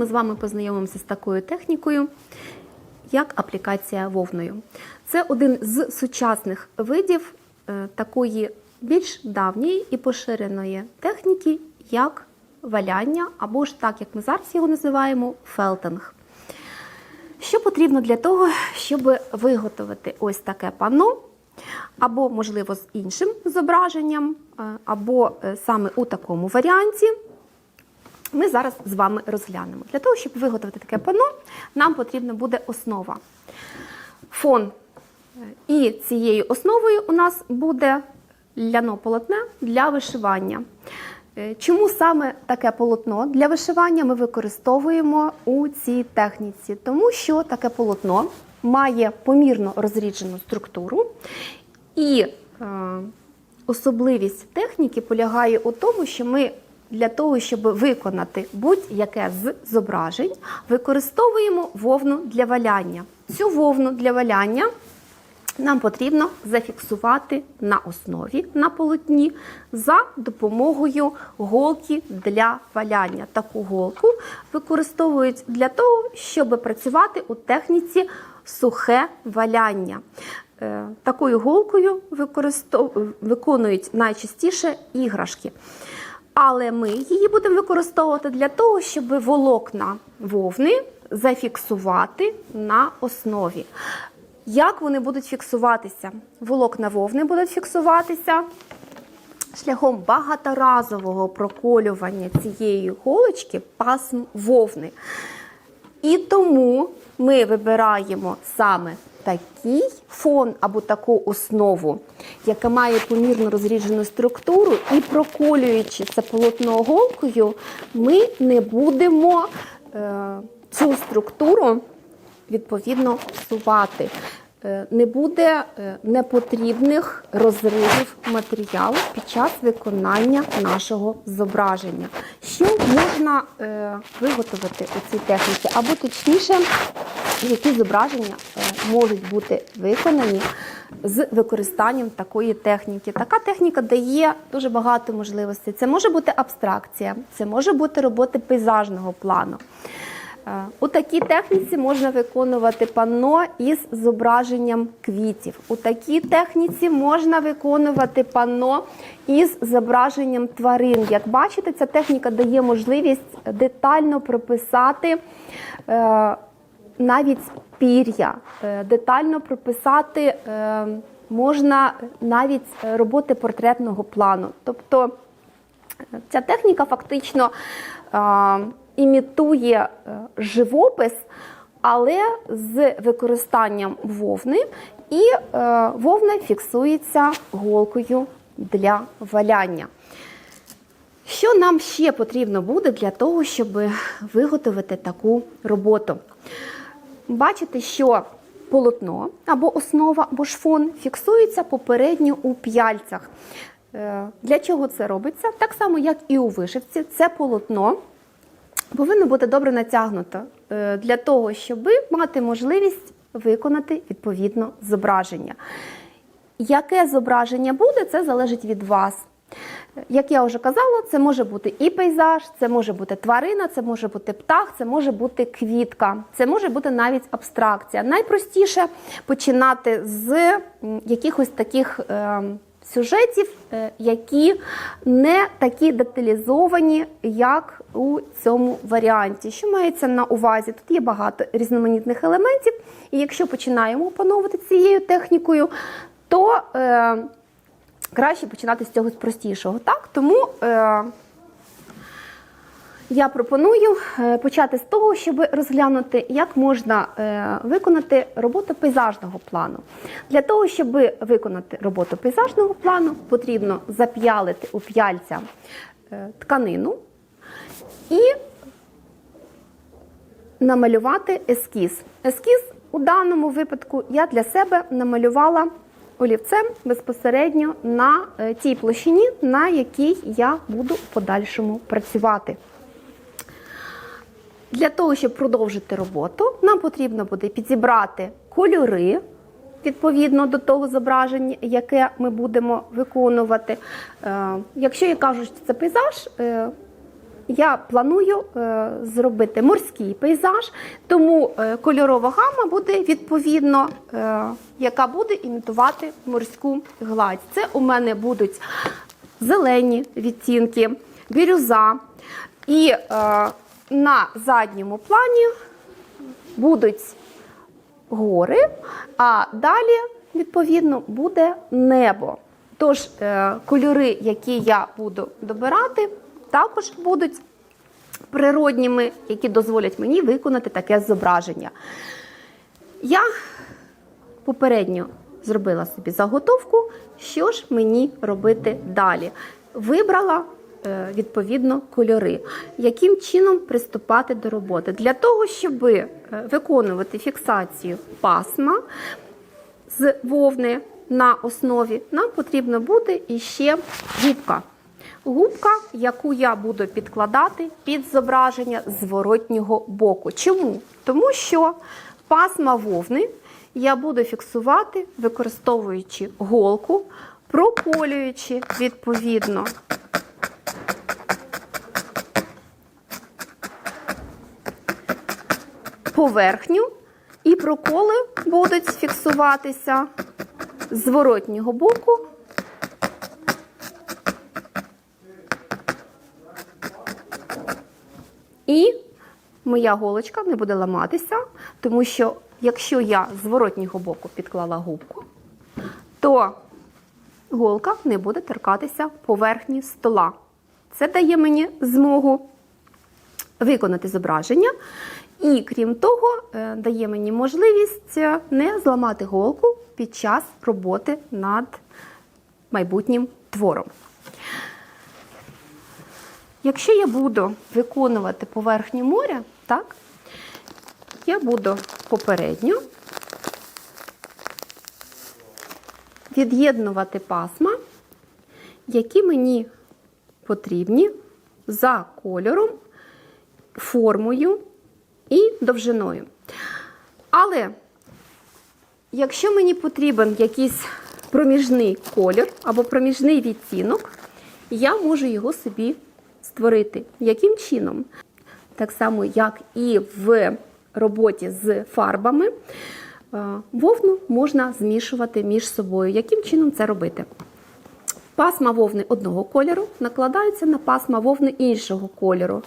ми з вами познайомимося з такою технікою, як аплікація вовною. Це один з сучасних видів е, такої більш давньої і поширеної техніки, як валяння, або ж так, як ми зараз його називаємо, фелтинг. Що потрібно для того, щоб виготовити ось таке панно, або, можливо, з іншим зображенням, е, або е, саме у такому варіанті, ми зараз з вами розглянемо. Для того, щоб виготовити таке панно, нам потрібна буде основа. Фон. Е, І цією основою у нас буде ляно полотне для вишивання. Е, Чому саме таке полотно для вишивання ми використовуємо у цій техніці? Тому що таке полотно має помірно розріджену структуру, і е, особливість техніки полягає у тому, що ми для того, щоб виконати будь-яке з зображень, використовуємо вовну для валяння. Цю вовну для валяння нам потрібно зафіксувати на основі на полотні за допомогою голки для валяння. Таку голку використовують для того, щоб працювати у техніці сухе валяння. Е, Такою голкою виконують найчастіше іграшки. Але ми її будемо використовувати для того, щоб волокна вовни зафіксувати на основі. Як вони будуть фіксуватися? Волокна вовни будуть фіксуватися шляхом багаторазового проколювання цієї голочки пасм вовни. І тому ми вибираємо саме такий фон або таку основу, яка має помірно розріджену структуру, і проколюючи це полотно голкою, ми не будемо е, цю структуру відповідно псувати. Е, Не буде е, непотрібних розривів матеріалу під час виконання нашого зображення. Що можна е, виготовити у цій техніці, або точніше, які зображення можуть бути виконані з використанням такої техніки. Така техніка дає дуже багато можливостей. Це може бути абстракція, це може бути роботи пейзажного плану. Е, У такій техніці можна виконувати панно із зображенням квітів. У такій техніці можна виконувати панно із зображенням тварин. Як бачите, ця техніка дає можливість детально прописати е, навіть пір'я, е, детально прописати е, можна навіть е, роботи портретного плану. Тобто Ця техніка фактично імітує живопис, але з використанням вовни, і вовна фіксується голкою для валяння. Що нам ще потрібно буде для того, щоб виготовити таку роботу? Бачите, що полотно або основа, або ж фон фіксується попередньо у п'яльцях. Е, Для чого це робиться? Так само, як і у вишивці, це полотно повинно бути добре натягнуто е, для того, щоб мати можливість виконати відповідно зображення. Яке зображення буде, це залежить від вас. Як я вже казала, це може бути і пейзаж, це може бути тварина, це може бути птах, це може бути квітка, це може бути навіть абстракція. Найпростіше починати з якихось таких е, сюжетів, е, які не такі деталізовані, як у цьому варіанті. Що мається на увазі? Тут є багато різноманітних елементів, і якщо починаємо опановувати цією технікою, то е, краще починати з цього простішого. Так? Тому е, я пропоную е, почати з того, щоб розглянути, як можна е, виконати роботу пейзажного плану. Для того, щоб виконати роботу пейзажного плану, потрібно зап'ялити у п'яльця е, тканину і намалювати ескіз. Ескіз у даному випадку я для себе намалювала олівцем безпосередньо на е, тій площині, на якій я буду в подальшому працювати. Для того, щоб продовжити роботу, нам потрібно буде підібрати кольори відповідно до того зображення, яке ми будемо виконувати. Е, Якщо я кажу, що це пейзаж, е, я планую е, зробити морський пейзаж, тому е, кольорова гама буде відповідно, е, яка буде імітувати морську гладь. Це у мене будуть зелені відтінки, бірюза. І на задньому плані будуть гори, а далі, відповідно, буде небо. Тож кольори, які я буду добирати, також будуть природніми, які дозволять мені виконати таке зображення. Я попередньо зробила собі заготовку, що ж мені робити далі. Вибрала е, відповідно кольори, яким чином приступати до роботи. Для того, щоб е, виконувати фіксацію пасма з вовни на основі, нам потрібно буде іще губка. Губка, яку я буду підкладати під зображення зворотнього боку. Чому? Тому що пасма вовни я буду фіксувати, використовуючи голку, проколюючи відповідно поверхню, і проколи будуть фіксуватися зворотнього боку. І моя голочка не буде ламатися, тому що якщо я з зворотнього боку підклала губку, то голка не буде торкатися поверхні стола. Це дає мені змогу виконати зображення. І крім того, е, дає мені можливість е, не зламати голку під час роботи над майбутнім твором. Якщо я буду виконувати поверхню моря, так, я буду попередньо від'єднувати пасма, які мені потрібні за кольором, формою і довжиною. Але якщо мені потрібен якийсь проміжний колір або проміжний відтінок, я можу його собі створити. Яким чином? Так само, як і в роботі з фарбами, е, вовну можна змішувати між собою. Яким чином це робити? Пасма вовни одного кольору накладаються на пасма вовни іншого кольору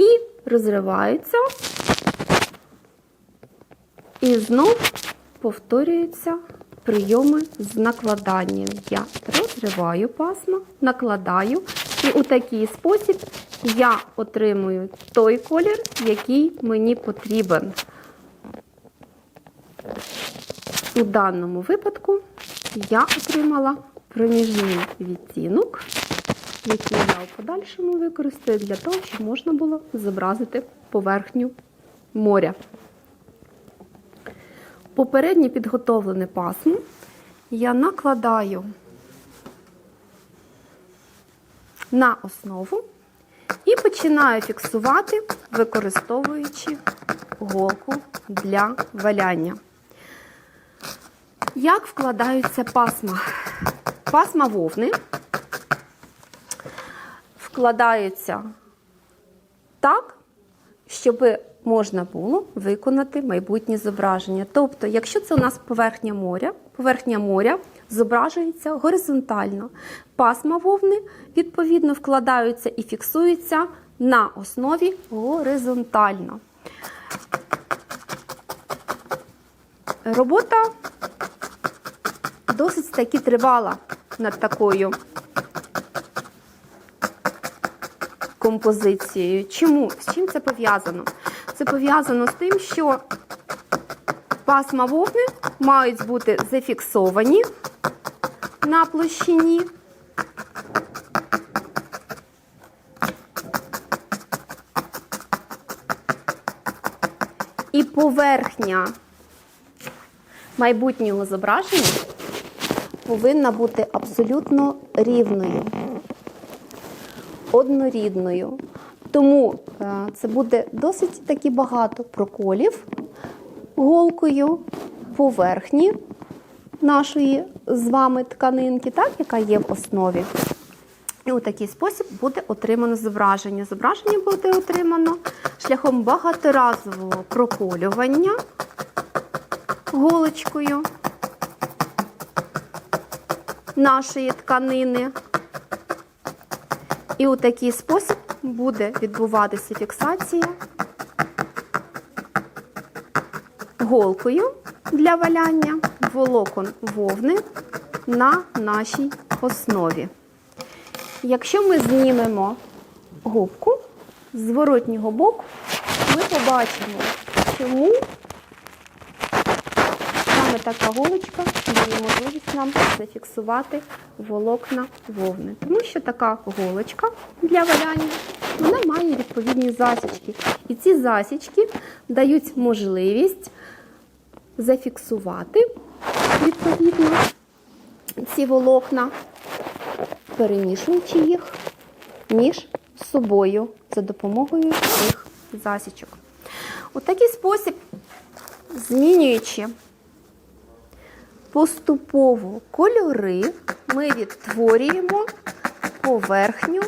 і розриваються, і знов повторюються прийоми з накладанням. Я розриваю пасма, накладаю, і у такий спосіб я отримую той колір, який мені потрібен. У даному випадку я отримала проміжний відтінок, який я у подальшому використаю для того, щоб можна було зобразити поверхню моря. Попереднє підготовлене пасмо я накладаю на основу і починаю фіксувати, використовуючи голку для валяння. Як вкладаються пасма? Пасма вовни вкладаються так, щоб можна було виконати майбутнє зображення. Тобто, якщо це у нас поверхня моря, поверхня моря зображується горизонтально. Пасма вовни, відповідно, вкладаються і фіксуються на основі горизонтально. Робота досить таки тривала над такою композицією. Чому? З чим це пов'язано? Це пов'язано з тим, що пасма вовни мають бути зафіксовані на площині. І поверхня майбутнього зображення повинна бути абсолютно рівною, однорідною. Тому е, це буде досить таки багато проколів голкою поверхні нашої з вами тканинки, так, яка є в основі. І у такий спосіб буде отримано зображення. Зображення буде отримано шляхом багаторазового проколювання голочкою нашої тканини. І у такий спосіб буде відбуватися фіксація голкою для валяння волокон вовни на нашій основі. Якщо ми знімемо губку з зворотнього боку, ми побачимо, чому саме така голочка дає можливість нам зафіксувати волокна вовни. Тому що така голочка для валяння вона має відповідні засічки. І ці засічки дають можливість зафіксувати відповідно ці волокна, перемішуючи їх між собою за допомогою цих засічок. У такий спосіб, змінюючи поступово кольори, ми відтворюємо поверхню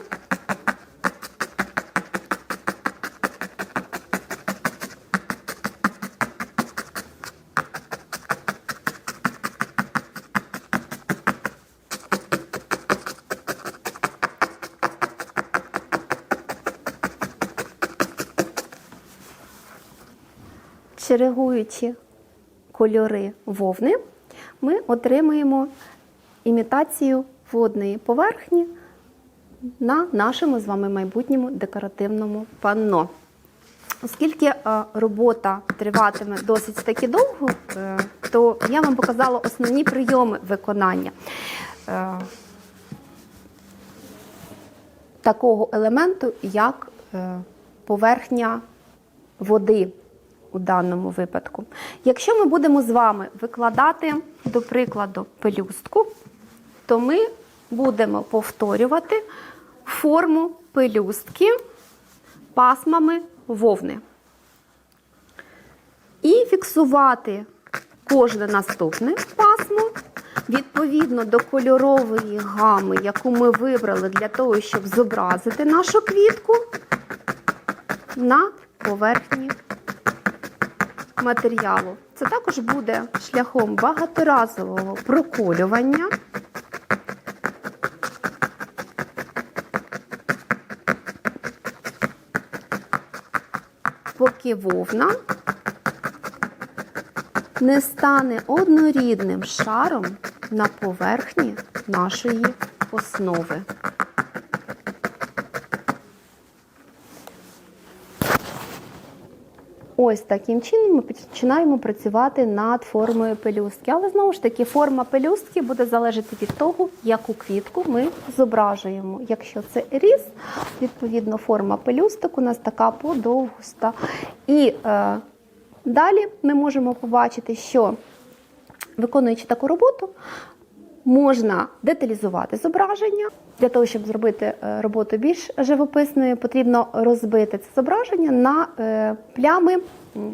чергуючи кольори вовни, ми отримаємо імітацію водної поверхні на нашому з вами майбутньому декоративному панно. Оскільки е, робота триватиме досить таки довго, е, то я вам показала основні прийоми виконання е, такого елементу, як поверхня води у даному випадку. Якщо ми будемо з вами викладати, до прикладу, пелюстку, то ми будемо повторювати форму пелюстки пасмами вовни. І фіксувати кожне наступне пасмо відповідно до кольорової гами, яку ми вибрали для того, щоб зобразити нашу квітку на поверхні матеріалу. Це також буде шляхом багаторазового проколювання. Поки вовна не стане однорідним шаром на поверхні нашої основи. Ось таким чином ми починаємо працювати над формою пелюстки. Але знову ж таки, форма пелюстки буде залежати від того, яку квітку ми зображуємо. Якщо це різ, відповідно, форма пелюсток у нас така подовгуста. І е, далі ми можемо побачити, що виконуючи таку роботу, Можна деталізувати зображення. Для того, щоб зробити е, роботу більш живописною, потрібно розбити це зображення на е, плями,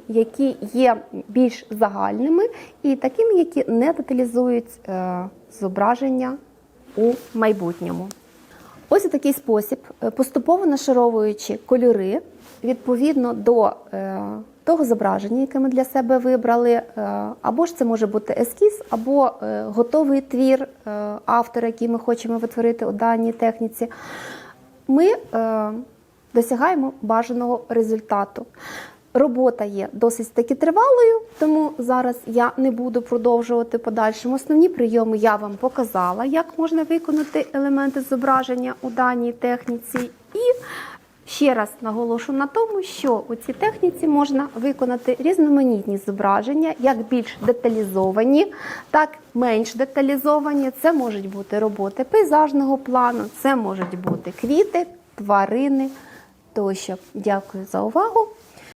які є більш загальними, і такими, які не деталізують е, зображення у майбутньому. Ось у такий спосіб, е, поступово нашаровуючи кольори відповідно до е, того зображення, яке ми для себе вибрали, е, або ж це може бути ескіз, або готовий твір автора, який ми хочемо витворити у даній техніці, ми досягаємо бажаного результату. Робота є досить таки тривалою, тому зараз я не буду продовжувати подальшим. Основні прийоми я вам показала, як можна виконати елементи зображення у даній техніці. І ще раз наголошу на тому, що у цій техніці можна виконати різноманітні зображення, як більш деталізовані, так менш деталізовані. Це можуть бути роботи пейзажного плану, це можуть бути квіти, тварини тощо. Дякую за увагу.